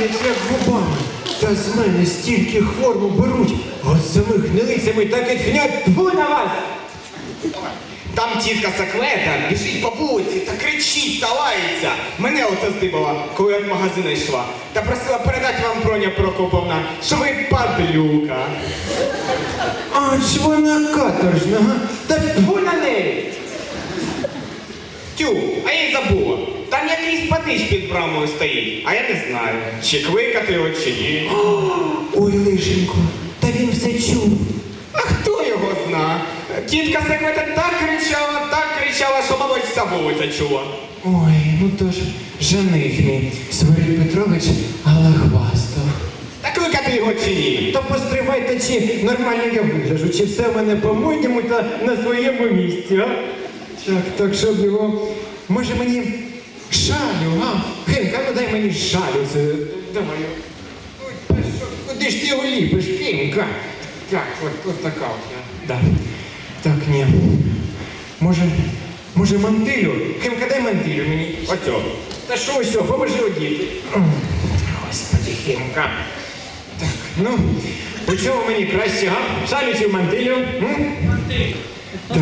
Як губами. Та з мене стільки хворму беруть, а з самих гнилицями так і тхнять тьфу на вас. Там тітка Саклета біжить по вулиці та кричить та лається. Мене оце здибала, коли я в магазин йшла. Та просила передати вам Проня Прокоповна, що ви падлюка. Аж вона каторжна, га? Та тьфу на неї. Тю, а я й забула. Там якийсь патич під брамою стоїть, а я не знаю, чи кликати його, чи ні. Ой, лишенько, та він все чув. А хто його зна? Тітка Саклета так кричала, так кричала, що, мабуть, вся вулиця чула. Ой, ну то ж жених мій, Свирид Петрович Галахвастов. Та кликати його чи ні? Та постривайте, чи нормально я вигляжу, чи все в мене по-моєму та на своєму місці, а? Так, так, щоб його. Може мені шалю, а? Хенка, ну дай мені шалю. Це... Ой, що, Куди ж ти його ліпиш, Хенка? Так, от, от така от я. Да. Так, ні. Може, може мантилю? Хемка, дай мантилю мені. Оцьо. Та що ось, поможи одіти. Господи, Хімка. Так, ну, у чому мені краще, га? Шалю чи мантилю? Мантилю. Так.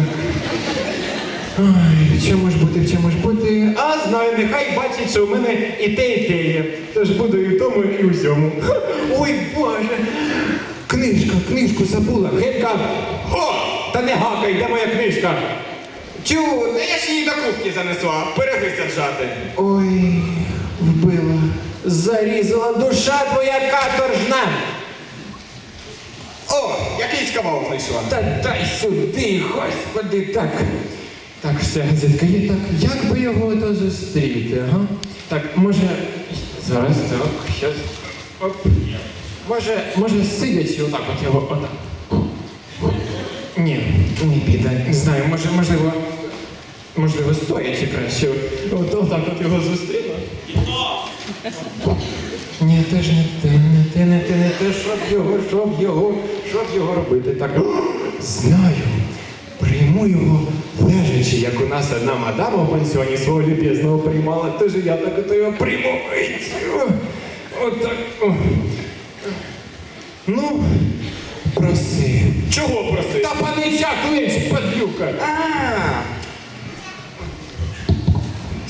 Ой, в чому ж бути, в чому ж бути? А знаю, нехай бачить, що у мене і те, і те є. Тож буду і в тому, і у сьому. Ха, Ой, Боже. Книжка, книжку забула. Хемка. О! Та не гакай, де моя книжка? Тю, та я ж її до кухні занесла, пироги саджати. Ой, вбила, зарізала душа твоя каторжна. О, якийсь кавал знайшла. Та дай сюди, господи, так. Так, все, газетка так. Як би його то зустріти, ага? Так, може. Зараз так, щас. Оп. Може, може, сидячи отак от його отак. Ні, не піде. Не знаю, може, можливо. Можливо, стоячи краще. От отак от його зустріла. Ні, теж не те, не те, не те, не те, щоб його, щоб його, щоб його робити. Так, знаю, прийму його лежачи, як у нас одна мадама в пансіоні свого любезного приймала, тож і я так ото його прийму. Отак. Ну, проси. Чого просив? Та панича клич, падлюка. А.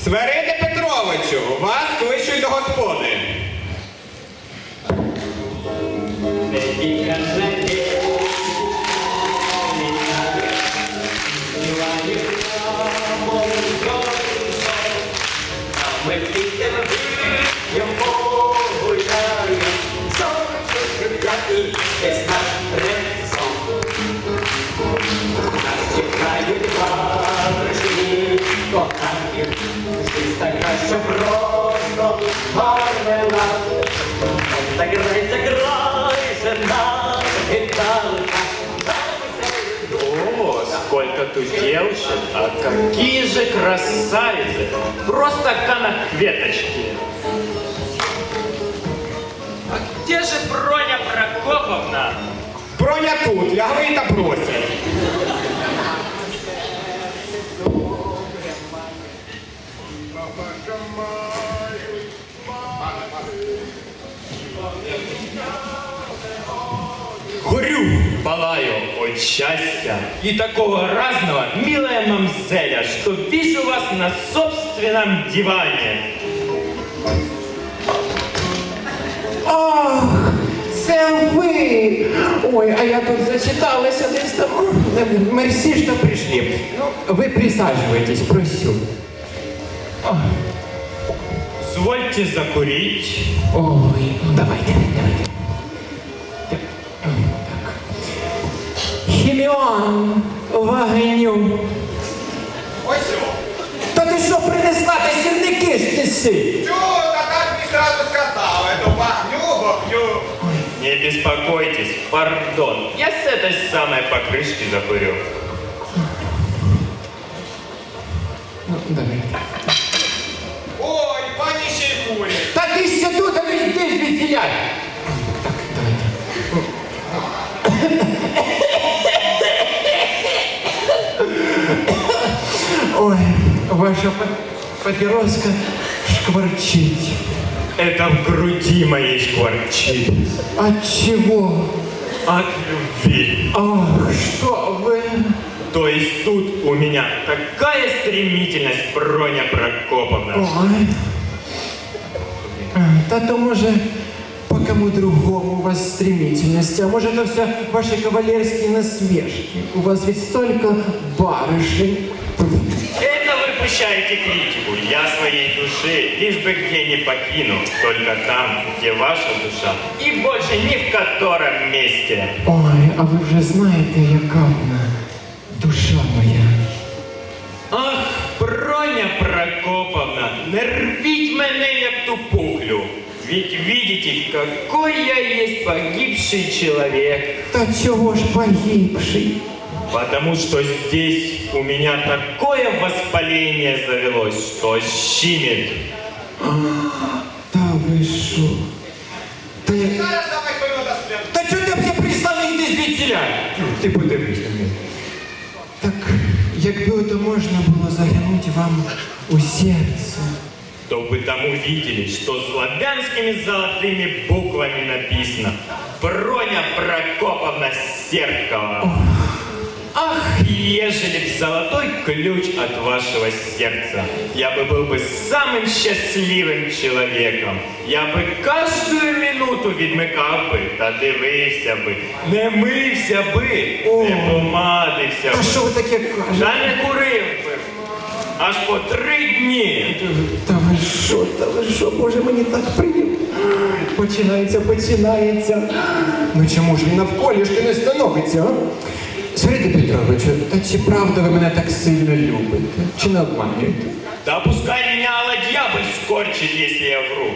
Свериде Петровичу, вас кличуть до господи. На. О, сколько тут девушек, а какие же красавицы! Просто канахветочки! А где же Броня Прокоповна? Броня тут, лягли та просять. От счастья и такого разного, милая мамзеля, что вижу вас на собственном диване. Ах, це ви! Ой, а я тут зачиталася десь там. Мерсі, що прийшли. Ну, ви присаджуйтесь, просю. Ох, Звольте закурить. Ой, ну давайте, давайте. Хіміон вогню. Ось о. Та ти що принесла? Та сірники ж неси. Тю, та так мені сразу сказали, то багню, багню. Не беспокойтесь, пардон. Я с этой самой покрышки закурю. Ну, давай. Ой, пані ще й курять. Та ти ще тут, а не йди звідсіля. Ваша па- папироска шкварчить. Это в груди моей шкварчит. От чего? От любви. Ах, что вы... То есть тут у меня такая стремительность, Броня Прокоповна. Ой. Та то може по кому другому у вас стремительность, а может это все ваши кавалерские насмешки. У вас ведь столько барышень. Это вы пущаете критику. Я своей души лишь бы где не покину. Только там, где ваша душа. И больше ни в котором месте. Ой, а ви вже знаєте, яка вона душа моя. Ах, Броня Прокоповна, не рвіть мене, як ту пуклю. Ведь видите, какой я есть погибший человек. Та чого ж погибший? Потому что здесь у меня такое воспаление завелось, что щимит. Та ви що? Та я... Зараз давай поймемо слід. Та чого ти все прийшла не йди звідсіля? Ти подивись на мене. Так, якби то можна було заглянути вам у серце. то вы там увидели, что славянскими золотыми буквами написано «Броня Прокоповна Серкова». Ах, ежели б золотой ключ от вашего сердца, я бы был бы самым счастливым человеком. Я бы каждую минуту відмикав би та дивився би, не мився би, не помадився Та би, що ви таке кажете? та не курив би. Аж по три дні. Та ви що, та ви що, Боже, мені так приємно. Починається, починається. Ну чому ж він навколішки не становиться, а? Свирите Петровичу, та чи правда ви мене так сильно любите? Чи не обманюєте? Да пускай меня дьяволь скорчит, если я вру.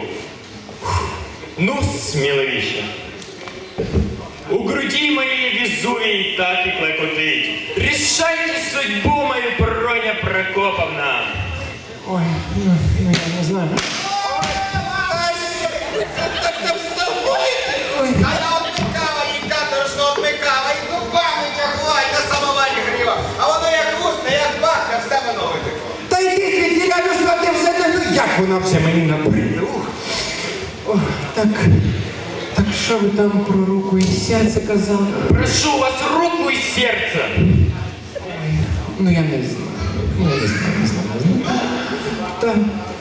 Ну, смеловище. У груди моей Везувий так и клокотить. Решайте судьбу мою, Броня Прокоповна. Ой, ну, ну я не знаю. Вже мені набридла? Ух. Так, так що ви там про руку і серце казали? Прошу вас руку и сердце. Ну я не знаю. Ну, я не знаю, не знаю, не знаю. Та,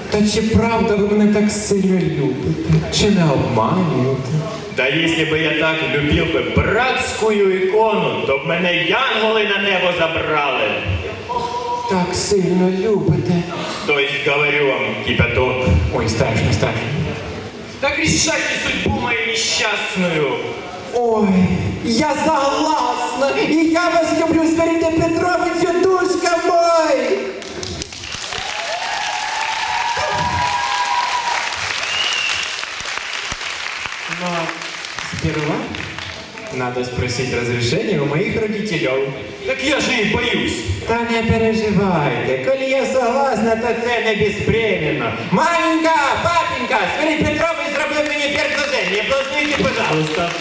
та чи правда ви мене так сильно любите? Чи не обманюєте? Да если бы я так любил бы братскую икону, то б мене янголи на небо забрали. Так сильно любите. То есть, говорю вам, кипяток. Ой, страшно, страшно. Так решайте судьбу мою несчастную. Ой, я согласна, і я вас люблю, Свирите Петровичу, душка мой! Но сперва Надо спросить разрешение у моих родителей. Так я же и боюсь. Та не переживайте, коли я согласна, то це не безпременно. Маменька, папенька, Свирид Петрович зробив мне предложение. Платите, пожалуйста.